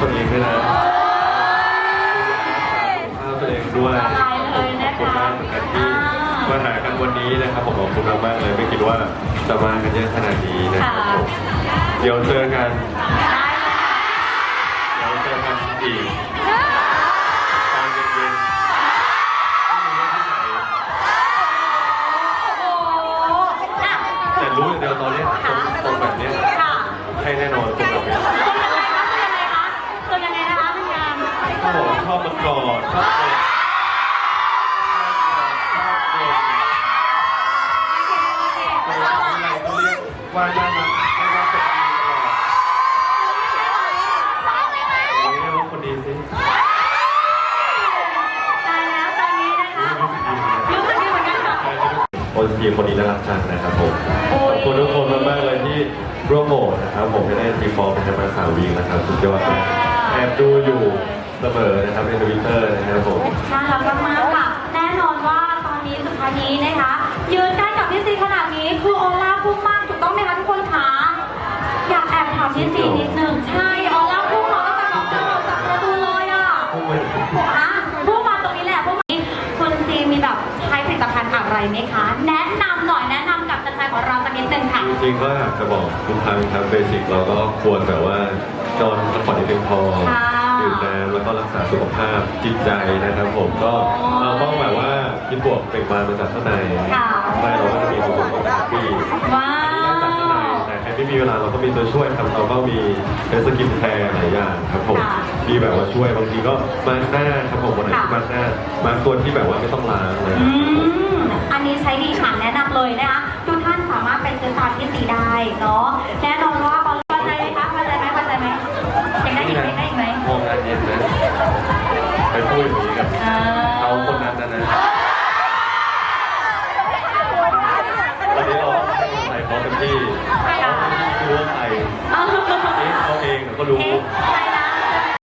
ตัวเองด้วยนะรักษาสุขภาพตัวเองด้วยละลายเลยนะขอบคุณคะมากเหมือนกันที่อ่ามาหากันวันนี้นะครับผมขอบคุณมากๆเลยไม่คิดว่าจะมากันเยอะขนาดนี้นะครับผมเดี๋ยวเจอกันได้เลยค่ะเดี๋ยวเจอกันอีกตอนเย็นๆไม่รู้ว่าที่ไหนโอ้โหอะแต่รู้อย่างเดียวตอนเนี้ยตรงตรงแบบเนี้ยค่ะใช่แน่นอนตรงแบบเนี้ยคน เรียกว่าน่ารักน่ารักกับดีตลอดโอ้ยเรียกว่าคนดีสิตายแล้วตอนนี้นะคะรู้สึกดีเหมือนกันรู้สึกดีเหมือนกันค่ะโอ้ยทีคนนี้น่ารักจังนะครับผมขอบคุณทุกคนมากๆเลยที่ร่วมโหวตนะครับผมไม่ได้ทีฟอร์เป็นมาสาววีนะครับสุดยอดมากแอบดูอยู่เสมอนะครับในทวิตเตอร์นะครับผมน่ารักมากๆค่ะแน่นอนว่าตอนนี้สุดท้ายนี้นะคะยืนใกล้กับพี่ซีขนาดนี้คือออ คนคะอยากแอบถามพี่ซีนิดนึงใช่ออร่าพุ่งมาตั้งแต่แบบเดินออกจากประตูเลยอะพุ่งไปถึงฮะพุ่งมาตรงนี้แหละพุ่งมาคุณซีมีแบบใช้ผลิตภัณฑ์อะไรไหมคะ แนะนำหน่อยแนะนำกับแฟนๆของเราสักนิดนึงค่ะจริงๆก็อยากจะบอกทุกครั้งครับเบสิกเราก็ควรแบบว่านอนพักผ่อนให้เพียงพอดื่มน้ำแล้วก็รักษาสุขภาพจิตใจนะครับผมก็เราต้องแบบว่าคิดบวกเป็นบามาจากข้างในค่ะข้างในเรา ม่มีเวลาเราก็มีตัวช่วยครับเราก็มีเป็นสกินแคร์หลายอย่างครับผมค่ะมีแบบว่าช่วยบางทีก็มาร์กหน้าครับผมวันไหนที่ค่ะ มาร์กหน้ามาร์กตัวที่แบบว่าไม่ต้องล้างเลย อืม อันนี้ใช้ดีค่ะแนะนำเลยนะคะ ทุกท่านสามารถไปซื้อตามที่ซีได้เนาะ แน่นอนว่าพอใจไหมคะพอใจไหมพอใจไหมยังได้อีกไหมได้อีกไหมมองงานเย็นนะไปพูดอย่างนี้กับอ่าเขาคนนั้นนะนะวันนี้เราให้กำลังใจเขาเต็มที่